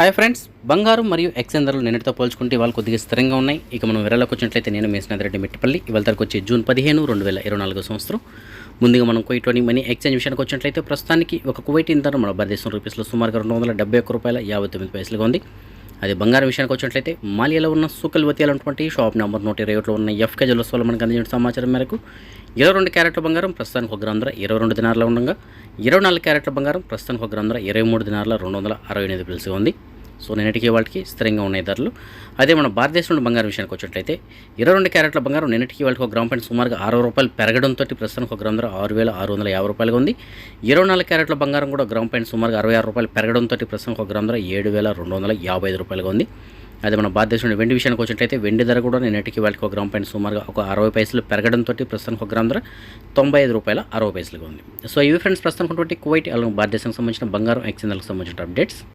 Hi friends బంగారం మరియు exchange ధరలు నిన్నటితో పోల్చుకుంటే ఇవాళ కొద్దిగా స్థిరంగా ఉన్నాయి. ఇక మనం విరలోకి వచ్చినట్లయితే నేను మేసినాథరెడ్డి మిట్టపల్లి. ఇవాళ తరకు వచ్చే జూన్ పదిహేను రెండు వేల ఇరవై నాలుగో సంవత్సరం. ముందుగా మనం కువైట్లోని మనీ ఎక్స్చేంజ్ విషయానికి వచ్చినట్లయితే ప్రస్తుతానికి ఒక కువైట్ ఇంధనం మన భారతదేశం రూపీస్లో సుమారుగా రెండు వందల డెబ్బై ఒక్క రూపాయల యాభై తొమ్మిది పైసలుగా ఉంది. అదే బంగారం విషయానికి వచ్చినట్లయితే మాలియాలో ఉన్న సుకల్ వతియాలు ఉన్నటువంటి షాప్ నెంబర్ నూట ఇరవై ఒకటిలో ఉన్న ఎఫ్కే జలోత్సవాలు మనకు అందించిన సమాచారం మేరకు ఇరవై రెండు క్యారెట్ల బంగారం ప్రస్తుతానికి ఒక గ్రామ ఇరవై రెండు దినార్లో ఉండగా ఇరవై నాలుగు క్యారెట్ల బంగారం ప్రస్తుతానికి ఒక గ్రామ ఇరవై మూడు దినార్ల రెండు వందల అరవై ఎనిమిది పిలిసి ఉంది. సో నిన్నటికి వాళ్ళకి స్థిరంగా ఉన్నాయి ధరలు. అదే మన భారతదేశంలో బంగారం విషయానికి వచ్చినట్లయితే ఇరవై రెండు క్యారెట్ల బంగారం నిన్నటికి వాళ్ళకి ఒక గ్రామ్ పాయింట్ సుమారుగా అరవై రూపాయలు పెరగడంతో ప్రస్తుతానికి ఒక గ్రామ్ ధర ఆరు వేల ఆరు వందల యాభై రూపాయలుగా ఉంది. ఇరవై నాలుగు క్యారెట్ల బంగారం కూడా గ్రామ్ పాయింట్ సుమారుగా అరవై ఆరు రూపాయలు పెరగడంతో ప్రస్తుతానికి ఒక గ్రామ్ ధర ఏడు వేల రెండు వందల యాభై ఐదు రూపాయలుగా ఉంది. అదే మన భారతదేశంలో వెండి విషయానికి వచ్చినట్లయితే వెండి ధర కూడా నిన్నటికి వాళ్ళకి ఒక గ్రామ్ పాయింట్ సుమారుగా ఒక అరవై పైసలు పెరగడంతో ప్రస్తుతానికి ఒక గ్రామ్ ధర తొంభై ఐదు రూపాయల అరవై పైసలుగా ఉంది. సో ఇవి ఫ్రెండ్స్ ప్రస్తుతం ఉన్నటువంటి కువైట్ అలాగే భారతదేశానికి సంబంధించిన బంగారం ఎక్స్చేంజ్లకు సంబంధించిన అప్డేట్స్.